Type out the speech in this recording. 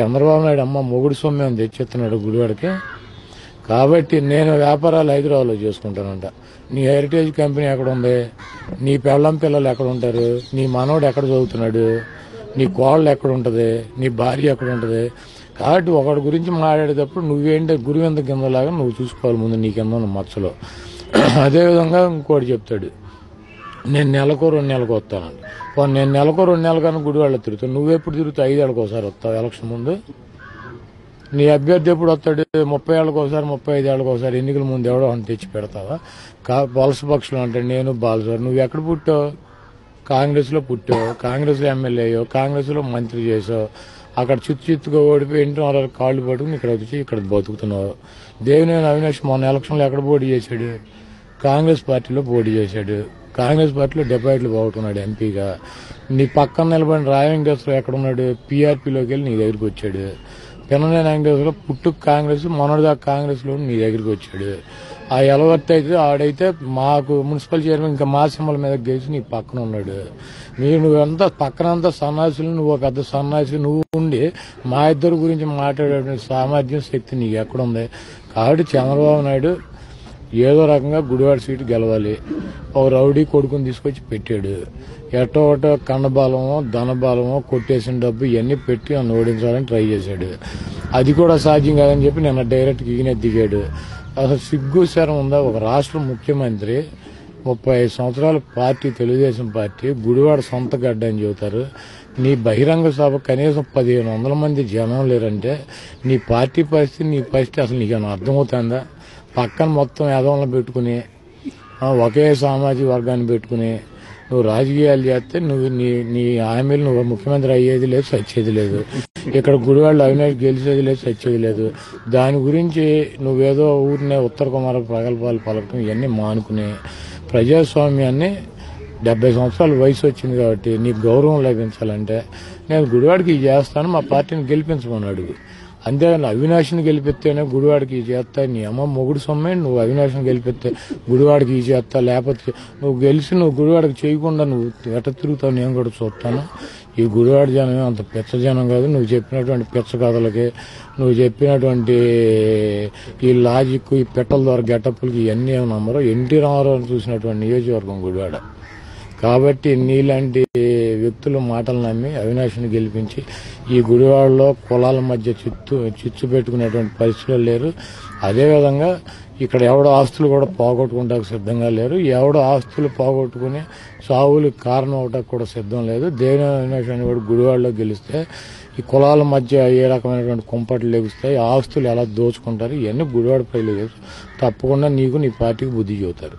చంద్రబాబు నాయుడు అమ్మ మొగుడు సొమ్మెం తెచ్చేస్తున్నాడు గుడివాడికి. కాబట్టి నేను వ్యాపారాలు హైదరాబాద్లో చేసుకుంటానంట. నీ హెరిటేజ్ కంపెనీ ఎక్కడ ఉంది? నీ పెళ్ళం పిల్లలు ఎక్కడ ఉంటారు? నీ మనవడు ఎక్కడ చదువుతున్నాడు? నీ కోళ్ళు ఎక్కడ ఉంటుంది? నీ భార్య ఎక్కడ ఉంటుంది? కాబట్టి ఒకటి గురించి మాట్లాడేటప్పుడు నువ్వేంటి గురువింద కిందలాగా నువ్వు చూసుకోవాలి ముందు నీ కింద ఉన్న మచ్చలో. అదేవిధంగా ఇంకోటి చెప్తాడు. నేను నెలకో రెండు నెలలకు వస్తానండి నేను నెలకో రెండు నెలకన్నా గుడివాళ్ళ తిరుగుతాను నువ్వెప్పుడు తిరుగుతావు? ఐదేళ్ళకి ఒకసారి వస్తావు ఎలక్షన్ ముందు. నీ అభ్యర్థి ఎప్పుడు వస్తాడు? ముప్పై ఏళ్ళకి ఒకసారి ముప్పై ఐదు ఏళ్ళకి ఒకసారి ఎన్నికల ముందు ఎవడో అని తెచ్చి పెడతావా? కా వలస పక్షులు అంటే నేను బాలసారు నువ్వు ఎక్కడ పుట్టావు? కాంగ్రెస్లో పుట్టావు. కాంగ్రెస్లో ఎమ్మెల్యేయో కాంగ్రెస్లో మంత్రి చేసావు. అక్కడ చిత్తు చిత్తుగా ఓడిపోయి ఇంటి వాళ్ళ కాళ్ళు పట్టుకుని ఇక్కడ వచ్చి ఇక్కడ బతుకుతున్నావు. దేవినేని అవినాష్ మొన్న ఎలక్షన్లో ఎక్కడ పోటీ చేశాడు? కాంగ్రెస్ పార్టీలో పోటీ చేశాడు. కాంగ్రెస్ పార్టీలో డెబ్బైట్లు బాగుంటున్నాడు ఎంపీగా. నీ పక్కన నిలబడిన రాయ వెంకటేశ్వర ఎక్కడ ఉన్నాడు పీఆర్పీలోకి వెళ్ళి నీ దగ్గరికి వచ్చాడు. పిన్ననేని వెంకటేశ్వర పుట్టుకు కాంగ్రెస్ మొన్నటిదాకా కాంగ్రెస్లో నీ దగ్గరికి వచ్చాడు. ఆ ఎలవర్తి అయితే ఆడైతే మాకు మున్సిపల్ చైర్మన్ ఇంకా మా సింబల మీద గెలిచి నీ పక్కన ఉన్నాడు. మీరు నువ్వంతా పక్కనంతా సన్నాసులు నువ్వు ఒక పెద్ద సన్నాసి నువ్వు ఉండి మా ఇద్దరు గురించి మాట్లాడే సామర్థ్యం శక్తి నీకు ఎక్కడుంది? కాబట్టి చంద్రబాబు నాయుడు ఏదో రకంగా గుడివాడ సీటు గెలవాలి. ఒక రౌడీ కొడుకుని తీసుకొచ్చి పెట్టాడు. ఎటో ఒకటో కన్నబలమో ధనబలమో కొట్టేసిన డబ్బు ఇవన్నీ పెట్టి నన్ను ఓడించాలని ట్రై చేశాడు. అది కూడా సాధ్యం కాదని చెప్పి నిన్న డైరెక్ట్ ఈయనే దిగాడు. అసలు సిగ్గు శరం ఉందా? ఒక రాష్ట్ర ముఖ్యమంత్రి ముప్పై ఐదు సంవత్సరాల పార్టీ తెలుగుదేశం పార్టీ గుడివాడ సొంత గడ్డ అని చెబుతారు. నీ బహిరంగ సభ కనీసం పదిహేను వందల మంది జనం లేరంటే నీ పార్టీ పరిస్థితి నీ పరిస్థితి అసలు నీకేమైనా అర్థమవుతుందా? పక్కన మొత్తం యదవలను పెట్టుకుని ఒకే సామాజిక వర్గాన్ని పెట్టుకుని నువ్వు రాజకీయాలు చేస్తే నువ్వు నీ నీ హామీలు నువ్వు ముఖ్యమంత్రి అయ్యేది లేదు సచ్చేది లేదు. ఇక్కడ గుడివాళ్ళు అవినాష్ గెలిచేది లేదు సచ్చేది లేదు. దాని గురించి నువ్వేదో ఊరినే ఉత్తర కుమార ప్రగల్భాలు పలకటం ఇవన్నీ మానుకుని ప్రజాస్వామ్యాన్ని డెబ్బై సంవత్సరాల వయసు వచ్చింది కాబట్టి నీకు గౌరవం లభించాలంటే నేను గుడివాడికి ఇది చేస్తాను మా పార్టీని గెలిపించమని అడుగు. అంతేగాని అవినాష్ని గెలిపిస్తేనే గుడివాడికి ఈ చేస్తా. నీ అమ్మ మొగుడు సొమ్మే నువ్వు అవినాష్ని గెలిపిస్తే గుడివాడికి ఈ చేస్తా. లేకపోతే నువ్వు గెలిచి నువ్వు గుడివాడికి చేయకుండా నువ్వు ఎట తిరుగుతావు? నేను కూడా చూస్తాను. ఈ గుడివాడి జనం అంత పిచ్చ జనం కాదు. నువ్వు చెప్పినటువంటి పిచ్చ కథలకి నువ్వు చెప్పినటువంటి ఈ లాజిక్ ఈ పెట్టల ద్వారా గెటప్పులకి ఇవన్నీ ఏమి నమ్మరు. ఎన్టీ రామారావు చూసినటువంటి నియోజకవర్గం గుడివాడ. కాబట్టి నీలాంటి వ్యక్తులు మాటలు నమ్మి అవినాష్ని గెలిపించి ఈ గుడివాడలో కులాల మధ్య చిత్తు చిచ్చు పెట్టుకునేటువంటి పరిస్థితులు లేరు. అదేవిధంగా ఇక్కడ ఎవడో ఆస్తులు కూడా పోగొట్టుకుంటాకు సిద్ధంగా లేరు. ఎవడో ఆస్తులు పోగొట్టుకుని సావులకు కారణం అవడానికి కూడా సిద్ధం లేదు. దేవి అవినాష్ అని కూడా గుడివాడలో గెలిస్తే ఈ కులాల మధ్య ఏ రకమైనటువంటి కుంపట్లు లెగుస్తాయి ఆస్తులు ఎలా దోచుకుంటారు ఇవన్నీ గుడివాడ ప్రజలు తప్పకుండా నీకు నీ పార్టీకి బుద్ధి చెబుతారు.